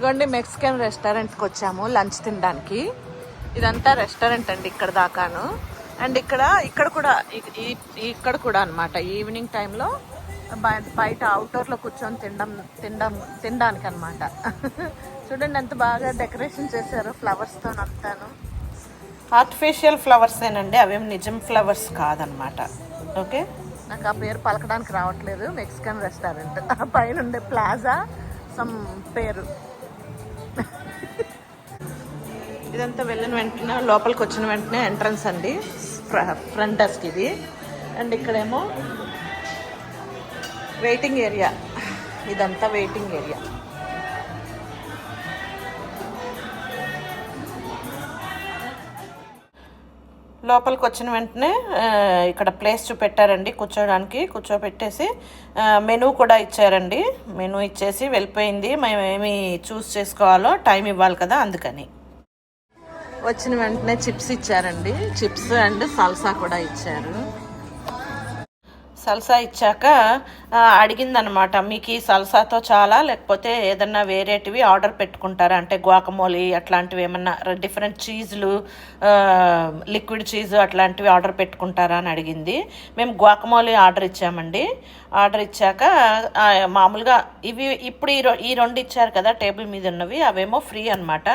ఇదిగోండి మెక్సికన్ రెస్టారెంట్కి వచ్చాము లంచ్ తినడానికి. ఇదంతా రెస్టారెంట్ అండి ఇక్కడ దాకాను. అండ్ ఇక్కడ ఇక్కడ కూడా ఇక్కడ కూడా అనమాట ఈవినింగ్ టైంలో బయట అవుట్డోర్లో కూర్చొని తినడం తినడం తినడానికి అనమాట చూడండి ఎంత బాగా డెకరేషన్ చేశారు ఫ్లవర్స్తో అంతాను ఆర్టిఫిషియల్ ఫ్లవర్స్ ఏనండి అవేం నిజం ఫ్లవర్స్ కాదనమాట ఓకే నాకు ఆ పేరు పలకడానికి రావట్లేదు మెక్సికన్ రెస్టారెంట్ ఆ పైన ఉండే ప్లాజా సమ్ పేరు. ఇదంతా వెళ్ళిన వెంటనే లోపలికి వచ్చిన వెంటనే ఎంట్రన్స్ అండి. ఫ్రంట్ డెస్క్ ఇది. అండ్ ఇక్కడేమో వెయిటింగ్ ఏరియా ఇదంతా వెయిటింగ్ ఏరియా లోపలికి వచ్చిన వెంటనే ఇక్కడ ప్లేస్ చూపెట్టారండి కూర్చోడానికి. కూర్చోబెట్టేసి మెనూ కూడా ఇచ్చారండి. మెనూ ఇచ్చేసి వెళ్ళిపోయింది. మేము ఏమి చూస్ చేసుకోవాలో టైం ఇవ్వాలి కదా అందుకని. వచ్చిన వెంటనే చిప్స్ ఇచ్చారండి. చిప్స్ అండ్ సల్సా కూడా ఇచ్చారు. సల్సా ఇచ్చాక అడిగిందనమాట మీకు ఈ సల్సాతో చాలా లేకపోతే ఏదన్నా వేరేటివి ఆర్డర్ పెట్టుకుంటారా? అంటే గ్వాకమోలి అట్లాంటివి ఏమన్నా డిఫరెంట్ చీజ్లు లిక్విడ్ చీజ్ అట్లాంటివి ఆర్డర్ పెట్టుకుంటారా? అని అడిగింది. మేము గ్వాకమోలి ఆర్డర్ ఇచ్చామండి. ఆర్డర్ ఇచ్చాక మామూలుగా ఇవి ఇప్పుడు ఈ ఈ రెండు ఇచ్చారు కదా టేబుల్ మీద ఉన్నవి అవేమో ఫ్రీ అనమాట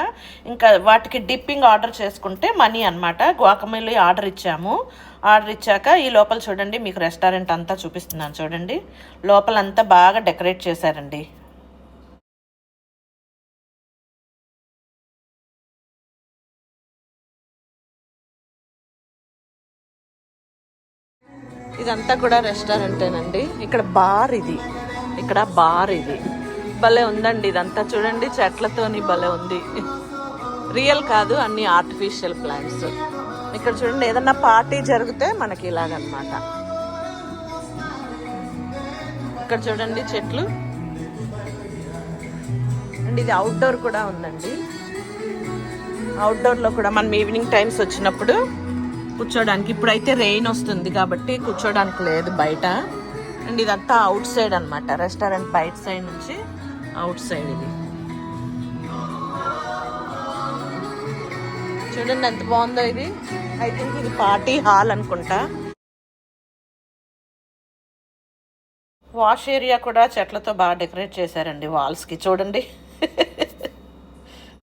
ఇంకా వాటికి డిప్పింగ్ ఆర్డర్ చేసుకుంటే మనీ అన్నమాట. గ్వాకమోలి ఆర్డర్ ఇచ్చాము. ఆర్డర్ ఇచ్చాక ఈ లోపల చూడండి మీకు రెస్టారెంట్ అంతా చూపిస్తున్నాను చూడండి. లోపల అంతా బాగా డెకరేట్ చేశారండి. ఇదంతా కూడా రెస్టారెంటేనండి. ఇక్కడ బార్ ఇది. ఇక్కడ బార్ ఇది. భలే ఉందండి ఇదంతా చూడండి చెట్లతోని భలే ఉంది. రియల్ కాదు అన్ని ఆర్టిఫిషియల్ ప్లాంట్స్ ఇక్కడ చూడండి ఏదన్నా పార్టీ జరిగితే మనకి ఇలాగనమాట. ఇక్కడ చూడండి చెట్లు. అండ్ ఇది అవుట్డోర్ కూడా ఉందండి. అవుట్డోర్లో కూడా మనం ఈవినింగ్ టైమ్స్ వచ్చినప్పుడు కూర్చోడానికి ఇప్పుడైతే రెయిన్ వస్తుంది కాబట్టి కూర్చోడానికి లేదు బయట. అండ్ ఇదంతా అవుట్ సైడ్ అనమాట రెస్టారెంట్ బయట సైడ్ నుంచి అవుట్ సైడ్ ఇది. చూడండి ఎంత బాగుందో ఇది. ఐ థింక్ ఇది పార్టీ హాల్ అనుకుంటా. వాష్ ఏరియా కూడా చెట్లతో బాగా డెకరేట్ చేశారండి వాల్స్కి చూడండి.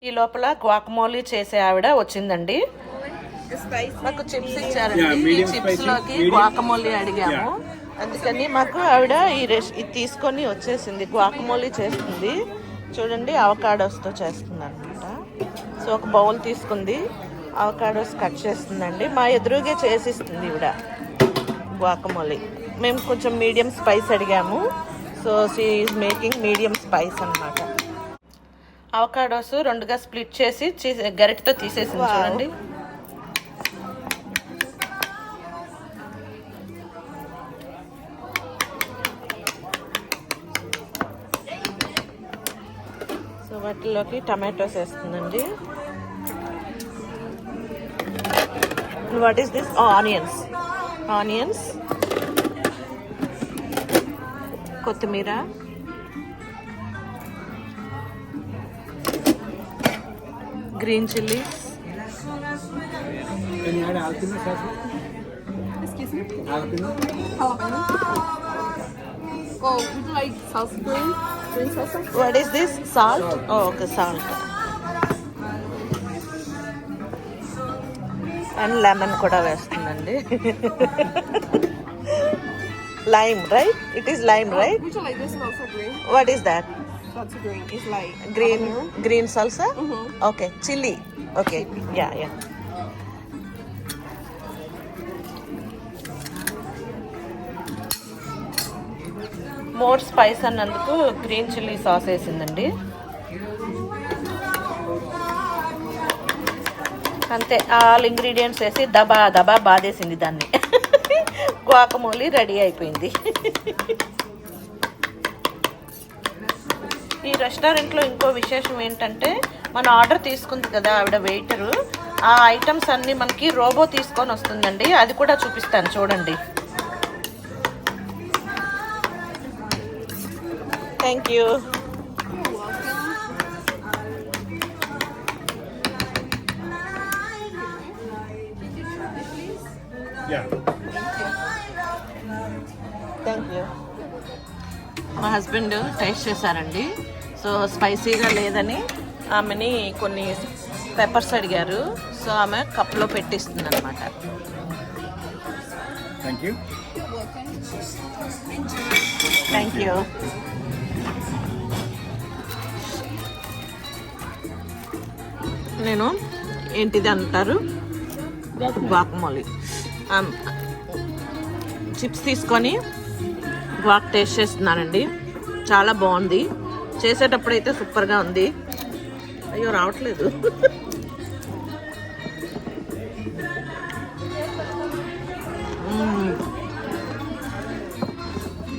ఈ లోపల గ్వాకమోలీ చేసే ఆవిడ వచ్చిందండి. మాకు చిప్స్ ఇచ్చారండి. ఈ చిప్స్లోకి గ్వాకమోలీ అడిగాము. అందుకని మాకు ఆవిడ ఈ రెస్ ఇది తీసుకొని వచ్చేసింది. గ్వాకమోలీ చేస్తుంది. చూడండి అవకాడోస్తో చేస్తుంది అనమాట సో ఒక బౌల్ తీసుకుంది. అవకాడోస్ కట్ చేస్తుందండి. మా ఎదురుగే చేసిస్తుంది ఈవిడ గువాకమోలి మేము కొంచెం మీడియం స్పైస్ అడిగాము. So she is making medium spice అన్నమాట. అవకాడోస్ రెండుగా స్ప్లిట్ చేసి గరిటతో తీసేసింది చూడండి. వాటిలోకి tomatoes వేస్తుందండి. What is this onions onions కొత్తిమీర. Green chillies Oh, would you like salsa green? Green salsa? What is this salt okay salt and lemon కూడా వేస్తుందండి lime right it is lime right Would you like this salsa green? What is that Salsa green. It's like green habanero. Green salsa Mhm. Okay chilli okay yeah yeah more spice అన్నందుకు green chilli sauce వేసిందండి. అంతే all ingredients వేసి దబా దబా బాధేసింది దాన్ని. గోకమూలి ready అయిపోయింది. ఈ రెస్టారెంట్లో ఇంకో విశేషం ఏంటంటే మన ఆర్డర్ తీసుకుంది కదా ఆవిడ వెయిటరు ఆ ఐటమ్స్ అన్నీ మనకి రోబో తీసుకొని వస్తుందండి. అది కూడా చూపిస్తాను చూడండి. Thank you. థ్యాంక్ యూ మా హస్బెండ్ టేస్ట్ చేశారండి. సో స్పైసీగా లేదని ఆమెని కొన్ని పెప్పర్స్ అడిగారు. సో ఆమె కప్లో పెట్టిస్తుంది అనమాట Thank you. థ్యాంక్ యూ నేను ఏంటిది అంటారు? గువాకమోలి చిప్స్ తీసుకొని గువాక్ టేస్ట్ చేస్తున్నానండి. చాలా బాగుంది. చేసేటప్పుడు అయితే సూపర్గా ఉంది. అయ్యో రావట్లేదు.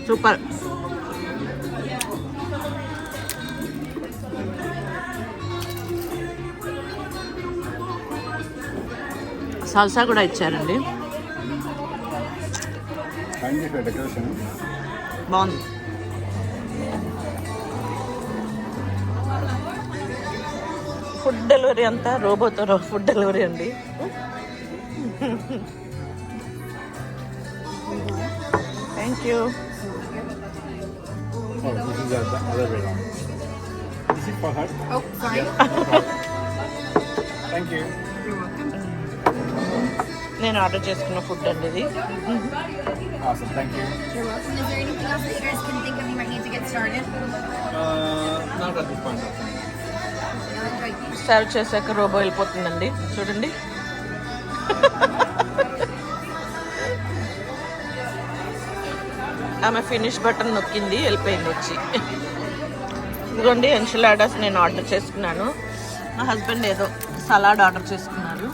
సూపర్. సల్సా కూడా ఇచ్చారండి. బాగుంది. ఫుడ్ డెలివరీ అంతా రోబోతో రో- ఫుడ్ డెలివరీ అండి. Thank you Oh, this is the the other way around. Is it for her? Oh, sorry. Thank you. You're welcome. నేను ఆర్డర్ చేసుకున్న ఫుడ్ అండి ఇది Awesome. Thank you. You're welcome. Is there anything else that you guys can think of you might need to get started? Uh, not at this point. of time. You'll enjoy. Serve చేశాక robot వెళ్ళిపోతుందండి చూడండి ఆమె finish button నొక్కింది వెళ్ళిపోయింది వచ్చి. ఇదిగోండి ఎన్షిలాడాస్ నేను order చేసుకున్నాను. మా హస్బెండ్ ఏదో సలాడ్ ఆర్డర్ చేసుకున్నారు.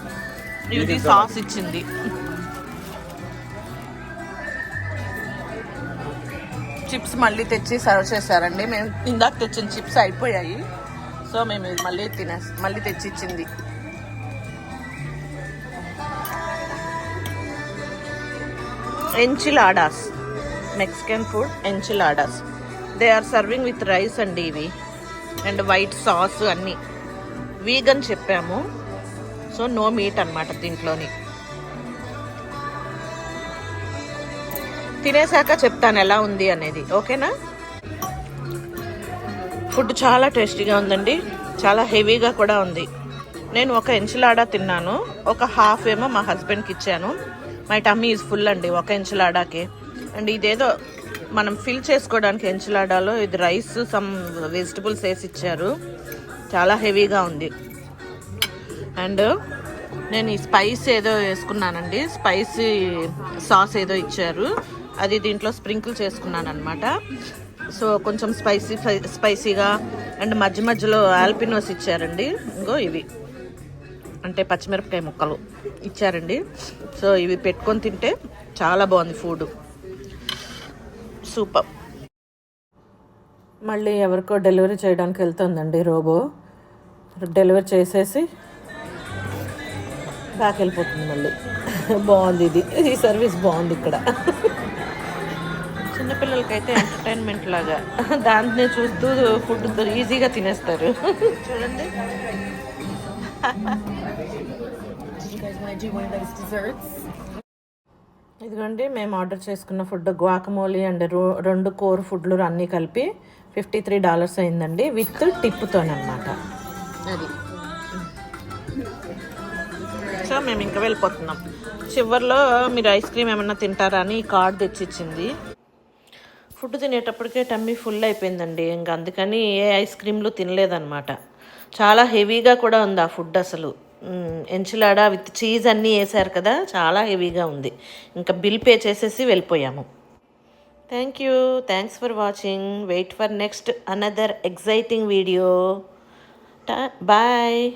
ఇది సాస్ ఇచ్చింది. చిప్స్ మళ్ళీ తెచ్చి సర్వ్ చేశారండి. మేము ఇందాక తెచ్చిన చిప్స్ అయిపోయాయి. సో మేము ఇది మళ్ళీ తినే మళ్ళీ తెచ్చి ఇచ్చింది. Enchiladas Mexican food enchiladas they are serving with rice అండి ఇవి అండ్ వైట్ సాస్ అన్నీ. వీగన్ చెప్పాము. సో నో మీట్ అనమాట దీంట్లోని. తినేసాక చెప్తాను ఎలా ఉంది అనేది. ఓకేనా? ఫుడ్ చాలా టేస్టీగా ఉందండి. చాలా హెవీగా కూడా ఉంది. నేను ఒక ఎంచిలాడా తిన్నాను. ఒక హాఫ్ ఏమో మా హస్బెండ్కి ఇచ్చాను. మై టమ్మీ ఈజ్ ఫుల్ అండి ఒక ఎంచిలాడాకి అండ్ ఇదేదో మనం ఫిల్ చేసుకోవడానికి ఎంచులాడాలో ఇది రైస్ సమ్ వెజిటబుల్స్ వేసి ఇచ్చారు. చాలా హెవీగా ఉంది. అండ్ నేను ఈ స్పైస్ ఏదో వేసుకున్నానండి. స్పైసీ సాస్ ఏదో ఇచ్చారు. అది దీంట్లో స్ప్రింకిల్ చేసుకున్నాను అనమాట సో కొంచెం స్పైసీ స్పైసీగా అండ్ మధ్య మధ్యలో ఆల్పినోస్ ఇచ్చారండి. ఇంకో ఇవి. అంటే పచ్చిమిరపకాయ ముక్కలు ఇచ్చారండి. సో ఇవి పెట్టుకొని తింటే చాలా బాగుంది ఫుడ్. సూపర్. మళ్ళీ ఎవరికో డెలివరీ చేయడానికి వెళ్తుందండి రోబో. డెలివరీ చేసేసి బ్యాక్ వెళ్ళిపోతుంది మళ్ళీ. బాగుంది ఇది. ఈ సర్వీస్ బాగుంది ఇక్కడ. చిన్నపిల్లలకైతే ఎంటర్టైన్మెంట్ లాగా. దాంట్నే చూస్తూ ఫుడ్ ఈజీగా తినేస్తారు. చూడండి. Did you guys want to do one of those desserts? ఇదిగోండి మేము ఆర్డర్ చేసుకున్న ఫుడ్ గ్వాకమోలి అండ్ రెండు కోర్ ఫుడ్లు అన్నీ కలిపి ఫిఫ్టీ త్రీ డాలర్స్ అయిందండి విత్ టిప్తోనమాట అది. సో మేము ఇంకా వెళ్ళిపోతున్నాం. చివరిలో మీరు ఐస్ క్రీమ్ ఏమన్నా తింటారా అని ఈ కార్డ్ తెచ్చిచ్చింది. ఫుడ్ తినేటప్పటికే టమ్మీ ఫుల్ అయిపోయిందండి ఇంకా అందుకని ఏ ఐస్ క్రీమ్లు తినలేదన్నమాట. చాలా హెవీగా కూడా ఉంది ఆ ఫుడ్ అసలు. ఎంచులాడా విత్ చీజ్ అన్నీ వేసారు కదా చాలా హెవీగా ఉంది. ఇంకా బిల్ పే చేసేసి వెళ్ళిపోయాము. Thank you thanks for watching wait for next another exciting video bye